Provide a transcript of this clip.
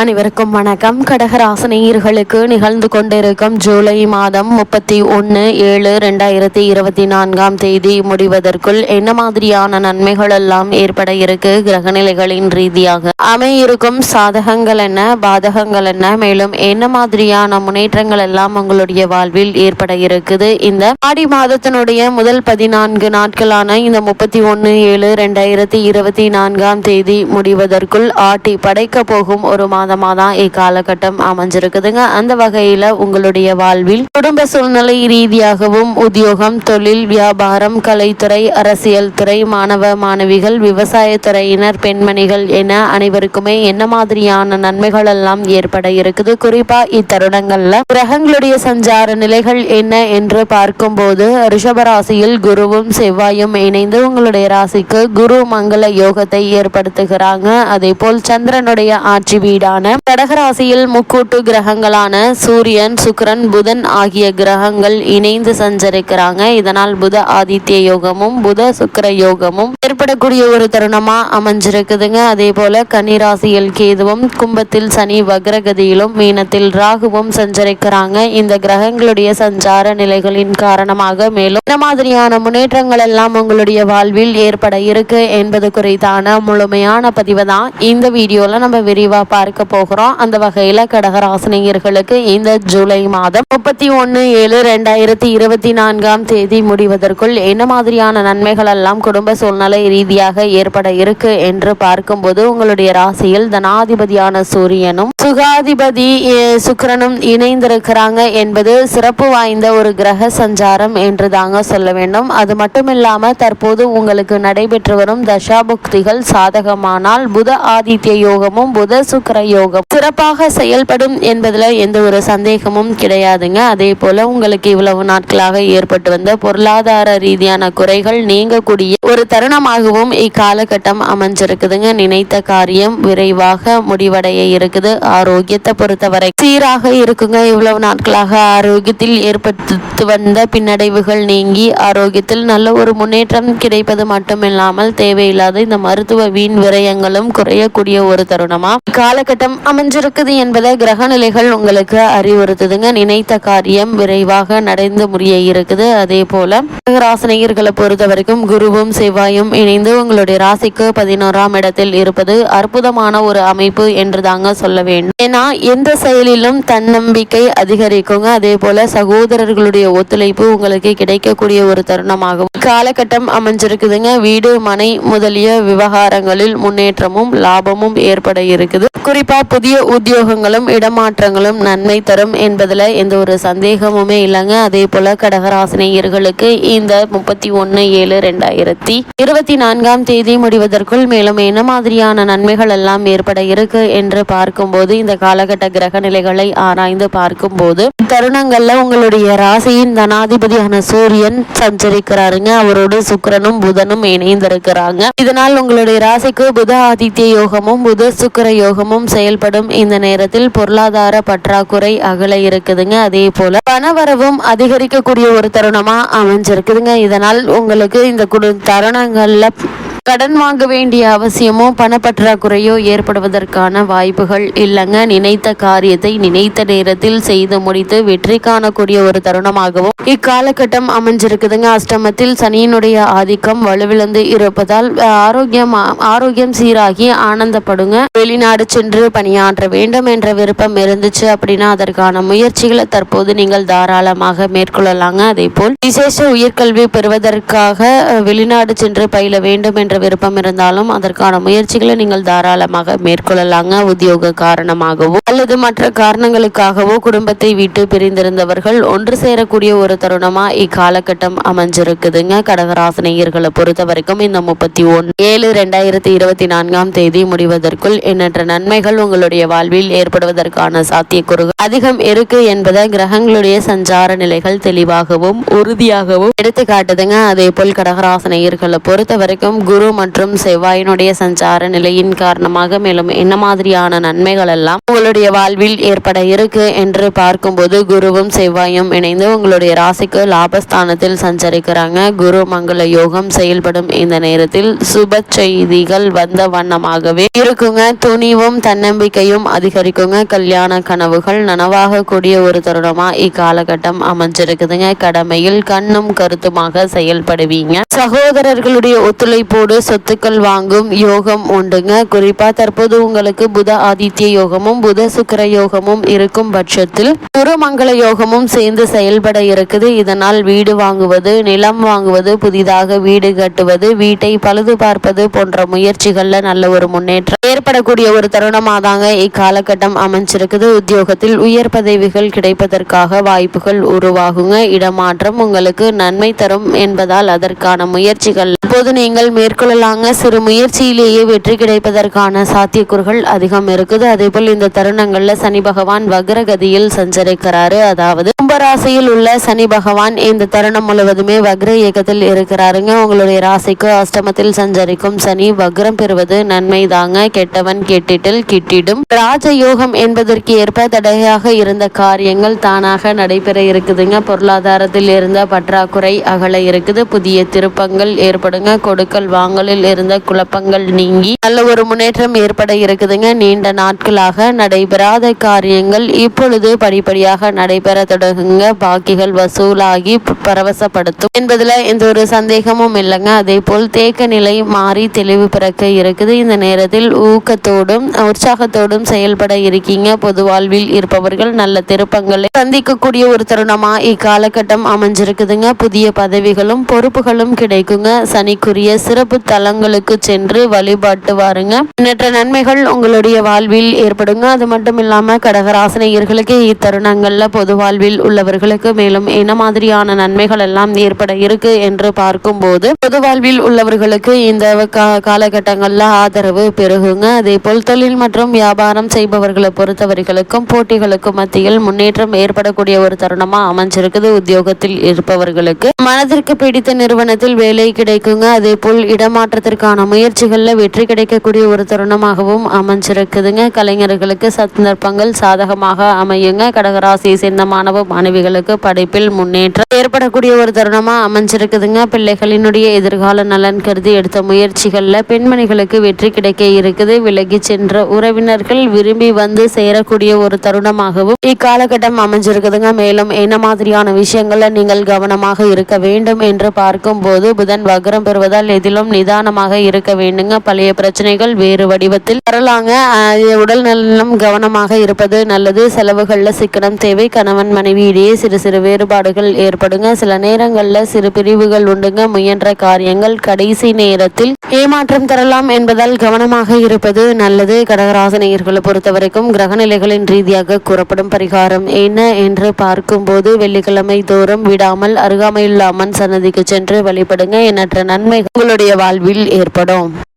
அனைவருக்கும் வணக்கம். கடகராசனியர்களுக்கு நிகழ்ந்து கொண்டிருக்கும் ஜூலை மாதம் முப்பத்தி ஒன்று ஏழு ரெண்டாயிரத்தி இருபத்தி நான்காம் தேதி முடிவதற்குள் என்ன மாதிரியான நன்மைகள் எல்லாம் ஏற்பட இருக்கு? கிரகநிலைகளின் ரீதியாக அமையிருக்கும் சாதகங்கள் என்ன? பாதகங்கள் என்ன? மேலும் என்ன மாதிரியான முன்னேற்றங்கள் எல்லாம் உங்களுடைய வாழ்வில் ஏற்பட இருக்குது? இந்த ஆடி மாதத்தினுடைய முதல் பதினான்கு நாட்களான இந்த முப்பத்தி ஒன்று ஏழு ரெண்டாயிரத்தி இருபத்தி நான்காம் தேதி முடிவதற்குள் ஆட்டி படைக்க போகும் ஒரு மாதமாக தான் இக்காலகட்டம் அமைஞ்சிருக்குதுங்க. அந்த வகையில் உங்களுடைய வாழ்வில் குடும்ப சூழ்நிலை ரீதியாகவும் உத்தியோகம் தொழில் வியாபாரம் கலைத்துறை அரசியல் துறை மாணவ மாணவிகள் விவசாயத்துறையினர் பெண்மணிகள் என அனைவருக்குமே என்ன மாதிரியான நன்மைகள் எல்லாம் ஏற்பட இருக்குது? குறிப்பா இத்தருணங்கள்ல கிரகங்களுடைய சஞ்சார நிலைகள் என்ன என்று பார்க்கும்போது ரிஷபராசியில் குருவும் செவ்வாயும் இணைந்து உங்களுடைய ராசிக்கு குரு மங்கள யோகத்தை ஏற்படுத்துகிறாங்க. அதே போல் சந்திரனுடைய ஆட்சி வீடான கடகராசியில் முக்கூட்டு கிரகங்களான சூரியன் சுக்கிரன் புதன் ஆகிய கிரகங்கள் இணைந்து சஞ்சரிக்கிறாங்க. இதனால் புத ஆதித்ய யோகமும் புத சுக்கிர யோகமும் ஏற்படக்கூடிய ஒரு தருணமா அமைஞ்சிருக்குதுங்க. அதே போல கன்னிராசியில் கேதுவும் கும்பத்தில் சனி வக்ரகதியிலும் மீனத்தில் ராகுவும் சஞ்சரிக்கிறாங்க. இந்த கிரகங்களுடைய சஞ்சார நிலைகளின் காரணமாக மேலும் இந்த மாதிரியான முன்னேற்றங்கள் எல்லாம் உங்களுடைய வாழ்வில் ஏற்பட இருக்கு என்பது குறித்தான முழுமையான பதிவை தான் இந்த வீடியோல நம்ம விரிவா பார்க்க பார்க்க போகிறோம் அந்த வகையில கடகராசினியர்களுக்கு இந்த ஜூலை மாதம் முப்பத்தி ஒன்று ஏழு ரெண்டாயிரத்தி இருபத்தி நான்காம் தேதி முடிவதற்குள் என்ன மாதிரியான நன்மைகள் எல்லாம் குடும்ப சூழ்நிலை ரீதியாக ஏற்பட இருக்கு என்று பார்க்கும்போது உங்களுடைய ராசியில் தனாதிபதியான சூரியனும் சுகாதிபதி சுக்கரனும் இணைந்திருக்கிறாங்க என்பது சிறப்பு வாய்ந்த ஒரு கிரக சஞ்சாரம் என்று தாங்க சொல்ல வேண்டும். அது மட்டும் இல்லாம தற்போது உங்களுக்கு நடைபெற்று வரும் தசாபுக்திகள் சாதகமானால் புத ஆதித்ய யோகமும் புத சுக்கர யோகம் சிறப்பாக செயல்படும் என்பதுல எந்த ஒரு சந்தேகமும் கிடையாதுங்க. அதே போல உங்களுக்கு இவ்வளவு நாட்களாக ஏற்பட்டு வந்த பொருளாதார ரீதியான குறைகள் நீங்கக்கூடிய ஒரு தருணமாகவும் இக்காலகட்டம் அமைஞ்சிருக்குதுங்க. நினைத்த காரியம் விரைவாக முடிவடைய இருக்குது. ஆரோக்கியத்தை பொறுத்தவரை சீராக இருக்குங்க. இவ்வளவு நாட்களாக ஆரோக்கியத்தில் ஏற்பட்டு வந்த பின்னடைவுகள் நீங்கி ஆரோக்கியத்தில் நல்ல ஒரு முன்னேற்றம் கிடைப்பது மட்டுமில்லாமல் தேவையில்லாத இந்த மருத்துவ வீண் விரயங்களும் குறையக்கூடிய ஒரு தருணமா? காலகட்டம் அமைஞ்சிருக்குது என்பதை கிரக நிலைகள் உங்களுக்கு அறிவுறுத்துதுங்க. நினைத்த காரியம் விரைவாக நடந்து முடிய இருக்குது. அதே போல ராசினியர்களை பொறுத்த வரைக்கும் குருவும் செவ்வாயும் இணைந்து உங்களுடைய ராசிக்கு பதினோராம் இடத்தில் இருப்பது அற்புதமான ஒரு அமைப்பு என்று தாங்க சொல்ல வேண்டும். ஏன்னா எந்த செயலிலும் தன்னம்பிக்கை அதிகரிக்குங்க. அதே போல சகோதரர்களுடைய ஒத்துழைப்பு உங்களுக்கு கிடைக்கக்கூடிய ஒரு தருணமாகும் காலகட்டம் அமைஞ்சிருக்குதுங்க. வீடு மனை முதலிய விவகாரங்களில் முன்னேற்றமும் லாபமும் ஏற்பட இருக்குது. குறிப்பா புதிய உத்தியோகங்களும் இடமாற்றங்களும் நன்மை தரும் என்பதுல எந்த ஒரு சந்தேகமுமே இல்லைங்க. அதே போல கடகராசினியர்களுக்கு இந்த முப்பத்தி ஒன்று ஏழு ரெண்டாயிரத்தி இருபத்தி நான்காம் தேதி முடிவதற்குள் மேலும் என்ன மாதிரியான நன்மைகள் எல்லாம் ஏற்பட இருக்கு என்று பார்க்கும்போது இந்த காலகட்ட கிரக நிலைகளை ஆராய்ந்து பார்க்கும்போது தருணங்கள்ல உங்களுடைய ராசியின் தனாதிபதியான சூரியன் சஞ்சரிக்கிறாருங்க. அவரோடு சுக்கரனும் புதனும் இணைந்திருக்கிறாங்க. இதனால் உங்களுடைய ராசிக்கு புத ஆதித்ய யோகமும் புத சுக்கர யோகமும் செயல்படும். இந்த நேரத்தில் பொருளாதார பற்றாக்குறை அகல இருக்குதுங்க. அதே போல பணவரவும் அதிகரிக்கக்கூடிய ஒரு தருணமா அமைஞ்சிருக்குதுங்க. இதனால் உங்களுக்கு இந்த குடு தருணங்கள்ல கடன் வாங்க வேண்டிய அவசியமோ பணப்பற்றாக்குறையோ ஏற்படுவதற்கான வாய்ப்புகள் இல்லைங்க. நினைத்த காரியத்தை நினைத்த நேரத்தில் செய்து முடித்து வெற்றி காணக்கூடிய ஒரு தருணமாகவும் இக்காலகட்டம் அமைஞ்சிருக்குதுங்க. அஷ்டமத்தில் சனியினுடைய ஆதிக்கம் வலுவிழந்து இருப்பதால் ஆரோக்கியம் ஆரோக்கியம் சீராகி ஆனந்தப்படுங்க. வெளிநாடு சென்று பணியாற்ற வேண்டும் என்ற விருப்பம் இருந்துச்சு அப்படின்னா அதற்கான முயற்சிகளை தற்போது நீங்கள் தாராளமாக மேற்கொள்ளலாங்க. அதே போல் விசேஷ உயர்கல்வி பெறுவதற்காக வெளிநாடு சென்று பயில வேண்டும் என்ற விருப்பம் இருந்தாலும் அதற்கான முயற்சிகளை நீங்கள் தாராளமாக மேற்கொள்ளலாங்க. உத்தியோக காரணமாகவோ அல்லது மற்ற காரணங்களுக்காகவோ குடும்பத்தை விட்டு பிரிந்திருந்தவர்கள் ஒன்று சேரக்கூடிய ஒரு தருணமா இக்காலகட்டம் அமைஞ்சிருக்குதுங்க. கடகராசனையர்களை பொறுத்த வரைக்கும் இந்த முப்பத்தி ஒன்று ஏழு ரெண்டாயிரத்தி இருபத்தி நான்காம் தேதி முடிவதற்குள் எண்ணற்ற நன்மைகள் உங்களுடைய வாழ்வில் ஏற்படுவதற்கான சாத்தியக்கூறுகள் அதிகம் இருக்கு என்பதை கிரகங்களுடைய சஞ்சார நிலைகள் தெளிவாகவும் உறுதியாகவும் எடுத்து காட்டுதுங்க அதே போல் கடகராசனையர்களை பொறுத்த வரைக்கும் குரு குரு மற்றும் செவ்வாயினுடைய சஞ்சார நிலையின் காரணமாக மேலும் என்ன மாதிரியான நன்மைகள் எல்லாம் உங்களுடைய வாழ்வில் ஏற்பட இருக்கு என்று பார்க்கும்போது குருவும் செவ்வாயும் இணைந்து உங்களுடைய ராசிக்கு லாபஸ்தானத்தில் சஞ்சரிக்கிறாங்க. குரு மங்கள யோகம் செயல்படும் இந்த நேரத்தில் சுப செய்திகள் வந்த வண்ணமாகவே இருக்குங்க. துணிவும் தன்னம்பிக்கையும் அதிகரிக்குங்க. கல்யாண கனவுகள் நனவாக கூடிய ஒரு தருணமா இக்காலகட்டம் அமைஞ்சிருக்குதுங்க. கடமையில் கண்ணும் கருத்துமாக செயல்படுவீங்க. சகோதரர்களுடைய ஒத்துழைப்போடு சொத்துக்கள் வாங்கும் யோகம் உண்டுங்க. குறிப்பா தற்போது உங்களுக்கு புத ஆதித்ய யோகமும் புத சுக்கர யோகமும் இருக்கும் பட்சத்தில் குருமங்கள யோகமும் சேர்ந்து செயல்பட இருக்குது. இதனால் வீடு வாங்குவது நிலம் வாங்குவது புதிதாக வீடு கட்டுவது வீட்டை பழுது பார்ப்பது போன்ற முயற்சிகள்ல நல்ல ஒரு முன்னேற்றம் ஏற்படக்கூடிய ஒரு தருணமாக தாங்க இக்காலகட்டம் அமைஞ்சிருக்குது. உத்தியோகத்தில் உயர் பதவிகள் கிடைப்பதற்காக வாய்ப்புகள் உருவாகுங்க. இடமாற்றம் உங்களுக்கு நன்மை தரும் என்பதால் அதற்கான முயற்சிகள். இப்போது நீங்கள் மேற்கொள்ளலாங்க. சிறு முயற்சியிலேயே வெற்றி கிடைப்பதற்கான சாத்தியக்கூறுகள் அதிகம் இருக்குது. அதே போல் இந்த தருணங்கள்ல சனி பகவான் வக்ரகதியில் சஞ்சரிக்கிறாரு. அதாவது கும்பராசியில் உள்ள சனி பகவான் இந்த தருணம் முழுவதுமே வக்ர இயக்கத்தில் இருக்கிறாருங்க. உங்களுடைய ராசிக்கு அஷ்டமத்தில் சஞ்சரிக்கும் சனி வக்ரம் பெறுவது நன்மை தாங்க கெட்டவன் கெட்டிட்டில் கிட்டிடும். ராஜயோகம் என்பதற்கு ஏற்ப தடையாக இருந்த காரியங்கள் தானாக நடைபெற இருக்குதுங்க. பொருளாதாரத்தில் இருந்த பற்றாக்குறை அகல இருக்குது. புதிய திருப்பங்கள் ஏற்படுங்க. கொடுக்கல் வாங்கலில் இருந்த குழப்பங்கள் நீங்கி நல்ல ஒரு முன்னேற்றம் ஏற்பட இருக்குதுங்க. நீண்ட நாட்களாக நடைபெறாத காரியங்கள் இப்பொழுது படிப்படியாக நடைபெற தொடங்குங்க. பாக்கிகள் வசூலாகி பரவசப்படுத்தும் என்பதுல எந்த ஒரு சந்தேகமும் இல்லைங்க. அதே போல் தேக்க நிலை மாறி தெளிவு பிறக்க இருக்குது. இந்த நேரத்தில் ஊக்கத்தோடும் உற்சாகத்தோடும் செயல்பட இருக்கீங்க. பொது வாழ்வில் இருப்பவர்கள் நல்ல திருப்பங்களை சந்திக்கக்கூடிய ஒரு தருணமா இக்காலகட்டம் அமைஞ்சிருக்குதுங்க. புதிய பதவிகளும் பொறுப்புகளும் கிடைக்குங்க. சனிக்குரிய சிறப்பு தலங்களுக்கு சென்று வழிபாட்டு வாருங்க எண்ணற்ற நன்மைகள் உங்களுடைய வாழ்வில் ஏற்படுங்க. அது மட்டும் இல்லாம கடகராசனையர்களுக்கு இத்தருணங்கள்ல பொது வாழ்வில் உள்ளவர்களுக்கு மேலும் என்ன மாதிரியான நன்மைகள் எல்லாம் ஏற்பட இருக்கு என்று பார்க்கும்போது பொது வாழ்வில் உள்ளவர்களுக்கு இந்த காலகட்டங்கள்ல ஆதரவு பெருகுங்க. அதே போல் தொழில் மற்றும் வியாபாரம் செய்பவர்களை பொறுத்தவர்களுக்கும் போட்டிகளுக்கும் மத்தியில் முன்னேற்றம் ஏற்படக்கூடிய ஒரு தருணமா அமைஞ்சிருக்குது உத்தியோகத்தில் இருப்பவர்களுக்கு. மனதிற்கு பிடித்த நிறுவனத்தில் வேலை கிடைக்குங்க. அதே போல் இடம் இடமாற்றத்திற்கான முயற்சிகளில் வெற்றி கிடைக்கக்கூடிய ஒரு தருணமாகவும் அமைஞ்சிருக்குதுங்க. கலைஞர்களுக்கு சந்தர்ப்பங்கள் சாதகமாக அமையுங்க. கடகராசியை சேர்ந்த மாணவ மாணவிகளுக்கு படைப்பில் முன்னேற்றம் ஏற்படக்கூடிய ஒரு தருணமாக அமைஞ்சிருக்குதுங்க. பிள்ளைகளினுடைய எதிர்கால நலன் கருதி எடுத்த முயற்சிகளில் பெண்மணிகளுக்கு வெற்றி கிடைக்க இருக்குது. விலகி சென்ற உறவினர்கள் விரும்பி வந்து சேரக்கூடிய ஒரு தருணமாகவும் இக்காலகட்டம் அமைஞ்சிருக்குதுங்க. மேலும் என்ன மாதிரியான விஷயங்களை நீங்கள் கவனமாக இருக்க வேண்டும் என்று பார்க்கும் போது புதன் வக்ரம் பெறுவதால் எதிலும் நிதானமாக இருக்க வேண்டுங்க. பழைய பிரச்சனைகள் வேறு வடிவத்தில் வரலாங்க. உடல் நலம் கவனமாக இருப்பது நல்லது. செலவுகள்ல சிக்கனம் தேவை. கணவன் மனைவி இடையே சிறு சிறு வேறுபாடுகள் ஏற்படுங்க. சில நேரங்கள்ல சிறு பிரிவுகள் உண்டுங்க. முயன்ற காரியங்கள் கடைசி நேரத்தில் ஏமாற்றம் தரலாம் என்பதால் கவனமாக இருப்பது நல்லது. கடகராசனையர்களை பொறுத்தவரைக்கும் கிரகநிலைகளின் ரீதியாக கூறப்படும் பரிகாரம் என்ன என்று பார்க்கும்போது வெள்ளிக்கிழமை தோறும் விடாமல் அருகாமையுள்ள அம்மன் சன்னதிக்கு சென்று வழிபடுங்க. எண்ணற்ற நன்மை உங்களுடைய வாழ்வில் ஏற்படும்.